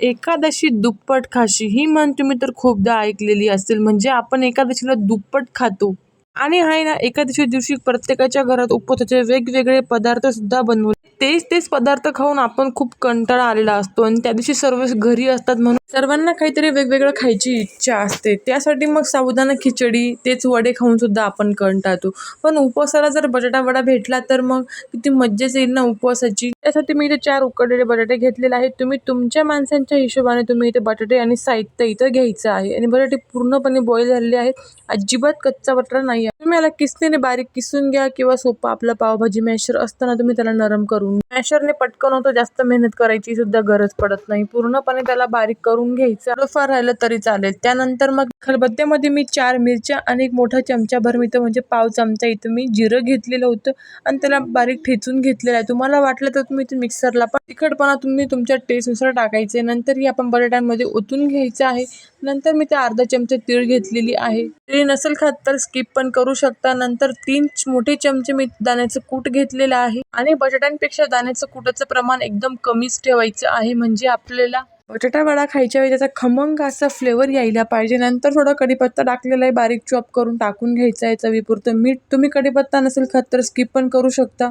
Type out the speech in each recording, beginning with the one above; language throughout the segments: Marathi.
एकादशी दुप्पट खाशी ही म्हण तुम्ही तर खूपदा ऐकलेली असेल म्हणजे आपण एकादशीला दुप्पट खातो. आणि आहे ना एकादशी दिवशी प्रत्येकाच्या घरात उपवासाचे वेगवेगळे पदार्थ सुद्धा बनवले. तेच तेच पदार्थ खाऊन आपण खूप कंटाळा आलेला असतो आणि त्या दिवशी सर्व घरी असतात म्हणून सर्वांना काहीतरी वेगवेगळं खायची इच्छा असते. त्यासाठी मग साबुदाणा खिचडी तेच वडे खाऊन सुद्धा आपण कंटाळतो. पण उपवासाला जर बटाटा वडा भेटला तर मग किती मज्जाच येईल ना उपवासाची. त्यासाठी मी इथे चार उकडलेले बटाटे घेतलेले आहेत. तुम्ही तुमच्या माणसांच्या हिशोबाने तुम्ही इथे बटाटे आणि साहित्य इथं घ्यायचं आहे. आणि बटाटे पूर्णपणे बॉईल झालेले आहेत. अजिबात कच्चा बटाटा नाही आहे. तुम्ही याला किसनीने बारीक किसून घ्या किंवा सोपा आपला पावभाजी मॅशर असताना तुम्ही त्याला नरम करून मॅशरने पटकन होतं जास्त मेहनत करायची सुद्धा गरज पडत नाही. पूर्णपणे त्याला बारीक करून घ्यायचं. थोडंफार राहिलं तरी चालेल. त्यानंतर मग खलबत्त्यामध्ये मी चार मिरच्या आणि एक मोठा चमचाभर मी तर म्हणजे पाव चमचा इथं मी जिरं घेतलेलं होतं आणि त्याला बारीक ठेचून घेतलेलं आहे. तुम्हाला वाटलं तर तुम्ही इथं मिक्सरला पण तिखटपणा तुम्ही तुमच्या टेस्टनुसार टाकायचे. नंतर ही आपण बटाट्यांमध्ये ओतून घ्यायचं आहे. नंतर मी त्या अर्धा चमचे तीळ घेतलेली आहे. तीळ नसेल खात तर स्किप पण करू शकता. नंतर तीन मोठे चमचे मी दाण्याचं कूट घेतलेलं आहे. आणि बटाट्यांपेक्षा दाण्याचं कुटाचं प्रमाण एकदम कमीच ठेवायचं आहे. म्हणजे आपल्याला बटाटा वडा खायच्या वेळी त्याचा खमंग असा फ्लेवर यायला पाहिजे. नंतर थोडा कढीपत्ता टाकलेला आहे. बारीक चॉप करून टाकून घ्यायचा आहे चवीपुरतं. मीठ तुम्ही कढीपत्ता नसेल खात तर स्किप पण करू शकता.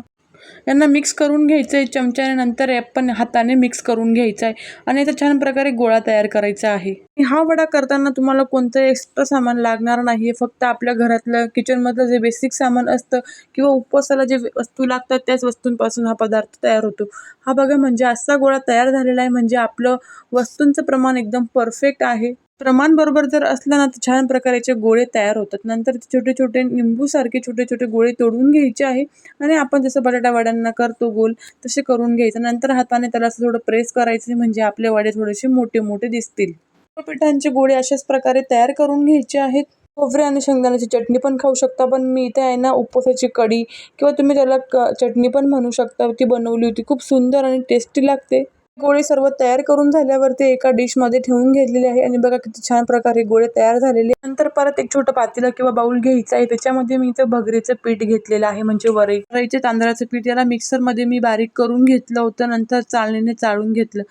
यांना मिक्स करून घ्यायचं आहे चमच्याने नंतर आपण हाताने मिक्स करून घ्यायचं आहे आणि याचा छान प्रकारे गोळा तयार करायचा आहे. आणि हा वडा करताना तुम्हाला कोणतं एक्स्ट्रा सामान लागणार नाही फक्त आपल्या घरातलं किचनमधलं जे बेसिक सामान असतं किंवा उपवासाला जे वस्तू लागतात त्याच वस्तूंपासून हा पदार्थ तयार होतो. हा बघा म्हणजे असा गोळा तयार झालेला आहे. म्हणजे आपलं वस्तूंचं प्रमाण एकदम परफेक्ट आहे. प्रमाण बरोबर जर असलं ना तर छान प्रकारचे गोळे तयार होतात. नंतर ते छोटे छोटे निंबूसारखे छोटे छोटे गोळे तोडून घ्यायचे आहे आणि आपण जसं बटाटा वड्यांना करतो गोल तसे करून घ्यायचं. नंतर हाताने त्याला असं थोडं प्रेस करायचे म्हणजे आपले वडे थोडेसे मोठे मोठे दिसतील. पिठांचे गोळे अशाच प्रकारे तयार करून घ्यायचे आहेत. खोबरे आणि शेंगदाण्याची चटणी पण खाऊ शकता पण मी इथे आहे ना उपवासाची कढी किंवा तुम्ही त्याला क चटणी पण म्हणू शकता. ती बनवली होती. खूप सुंदर आणि टेस्टी लागते. गोळे सर्व तयार करून झाल्यावर ते एका डिशमध्ये ठेवून घेतलेले आहे. आणि बघा किती छान प्रकारे गोळे तयार झालेले नंतर परत एक छोटं पातेलं किंवा बाउल घ्यायचं आहे. त्याच्यामध्ये मी इथं भगरीचं पीठ घेतलेलं आहे. म्हणजे वरई वरईचे तांदळाचं पीठ. याला मिक्सरमध्ये मी बारीक करून घेतलं होतं. नंतर चाळणीने चाळून घेतलं.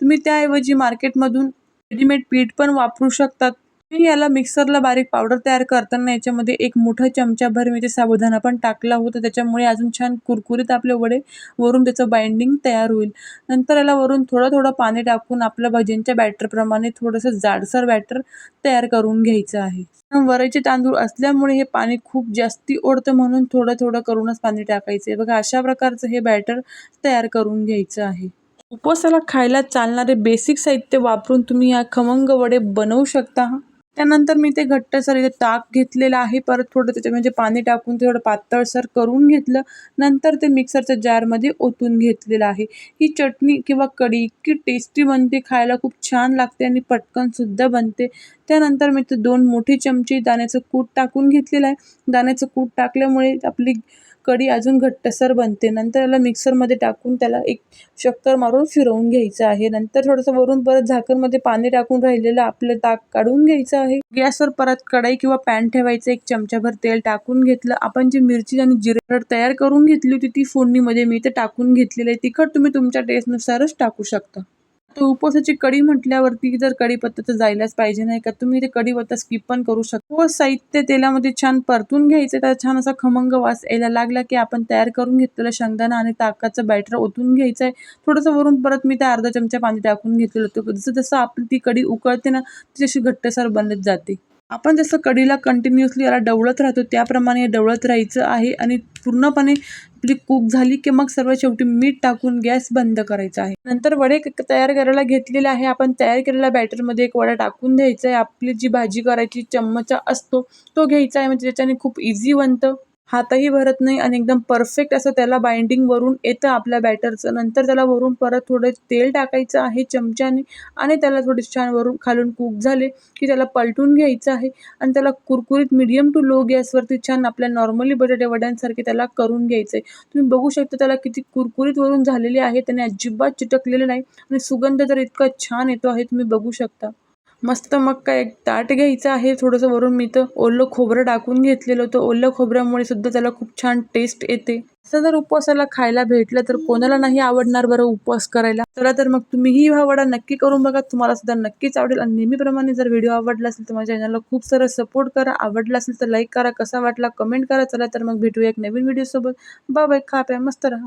तुम्ही त्याऐवजी मार्केटमधून रेडीमेड पीठ पण वापरू शकतात. मी याला मिक्सरला बारीक पावडर तयार करताना याच्यामध्ये एक मोठा चमचाभर मी ते साबुदाणा पण टाकला होता. त्याच्यामुळे अजून छान कुरकुरीत आपले वडे वरून त्याचं बाइंडिंग तयार होईल. नंतर याला वरून थोडं थोडं पाणी टाकून आपल्या भजींच्या बॅटरप्रमाणे थोडंसं जाडसर बॅटर तयार करून घ्यायचं आहे. वरायचे तांदूळ असल्यामुळे हे पाणी खूप जास्ती ओढतं म्हणून थोडं थोडं करूनच पाणी टाकायचं आहे. बघा अशा प्रकारचं हे बॅटर तयार करून घ्यायचं आहे. उपवासाला खायला चालणारे बेसिक साहित्य वापरून तुम्ही या खमंग वडे बनवू शकता. त्यानंतर मी ते घट्टसर इथे ताक घेतलेलं आहे. परत थोडं त्याच्यामध्ये म्हणजे पाणी टाकून ते थोडं पातळसर करून घेतलं. नंतर ते मिक्सरच्या जारमध्ये ओतून घेतलेलं आहे. ही चटणी किंवा कढी इतकी टेस्टी बनते खायला खूप छान लागते आणि पटकनसुद्धा बनते. त्यानंतर मी ते दोन मोठे चमचे दाण्याचं कूट टाकून घेतलेलं आहे. दाण्याचं कूट टाकल्यामुळे आपली कढी अजून घट्टसर बनते. नंतर याला मिक्सरमध्ये टाकून त्याला एक चक्कर मारून फिरवून घ्यायचं आहे. नंतर थोडंसं वरून परत झाकणमध्ये पाणी टाकून राहिलेलं आपलं ताक काढून घ्यायचं आहे. गॅसवर परत कढाई किंवा पॅन ठेवायचं. एक चमचाभर तेल टाकून घेतलं. आपण जी मिरची आणि जिरे तयार करून घेतली होती ती फोडणीमध्ये मी ते टाकून घेतलेली आहे. तिखट तुम्ही तुमच्या टेस्टनुसारच टाकू शकता. तर उपवासाची कढी म्हटल्यावरती जर कढीपत्ता तर जायलाच पाहिजे नाही का तुम्ही ते कढीपत्ता स्किप पण करू शकता. व साहित्य तेलामध्ये छान परतून घ्यायचं तर छान असा खमंग वास यायला लागला की आपण तयार करून घेतलेलं शेंगदाणा आणि ताकाचं बॅटर ओतून घ्यायचं आहे थोडंसं वरून परत मी त्या अर्धा चमचा पाणी टाकून घेतलेलं होतं. जसं जसं आपली ती कढी उकळते ना ती अशी घट्टसर बनत जाते. आपण जसं कढीला कंटिन्युअसली याला डवळत राहतो त्याप्रमाणे हे डवळत राहायचं आहे आणि पूर्णपणे आपली कूक झाली की मग सर्व शेवटी मीठ टाकून गॅस बंद करायचा आहे. नंतर वडे तयार करायला घेतलेले आहे. आपण तयार केलेल्या बॅटरमध्ये एक वडा टाकून द्यायचा आहे. आपली जी भाजी करायची चम्मचा असतो तो घ्यायचा आहे. म्हणजे त्याच्याने खूप इझी बनतं. हातही भरत नाही आणि एकदम परफेक्ट असं त्याला बाइंडिंग वरून येतं आपल्या बॅटरचं नंतर त्याला वरून परत थोडं तेल टाकायचं आहे चमच्याने आणि त्याला थोडे छान वरून खालून कूक झाले की त्याला पलटून घ्यायचं आहे आणि त्याला कुरकुरीत मिडियम टू लो गॅसवरती छान आपल्या नॉर्मली बटाटे वड्यांसारखे त्याला करून घ्यायचं आहे तुम्ही बघू शकता त्याला किती कुरकुरीत वरून झालेले आहे त्याने अजिबात चिटकलेलं नाही आणि सुगंध तर इतका छान येतो आहे तुम्ही बघू शकता. मस्त मग काय एक ताट घ्यायचं आहे थोडंसं वरून. मी तर ओलं खोबरं टाकून घेतलेलं होतं. ओलं खोबऱ्यामुळे सुद्धा त्याला खूप छान टेस्ट येते. असं जर उपवासाला खायला भेटलं तर कोणाला नाही आवडणार बरं उपवास करायला. चला तर मग तुम्हीही हा वडा नक्की करून बघा. तुम्हाला सुद्धा नक्कीच आवडेल. आणि नेहमीप्रमाणे जर व्हिडिओ आवडला असेल तर माझ्या चॅनलला खूप सारा सपोर्ट करा. आवडला असेल तर लाईक करा. कसा वाटला? कमेंट करा. चला तर मग भेटूया एक नवीन व्हिडिओसोबत बाय खा प्या. मस्त राहा.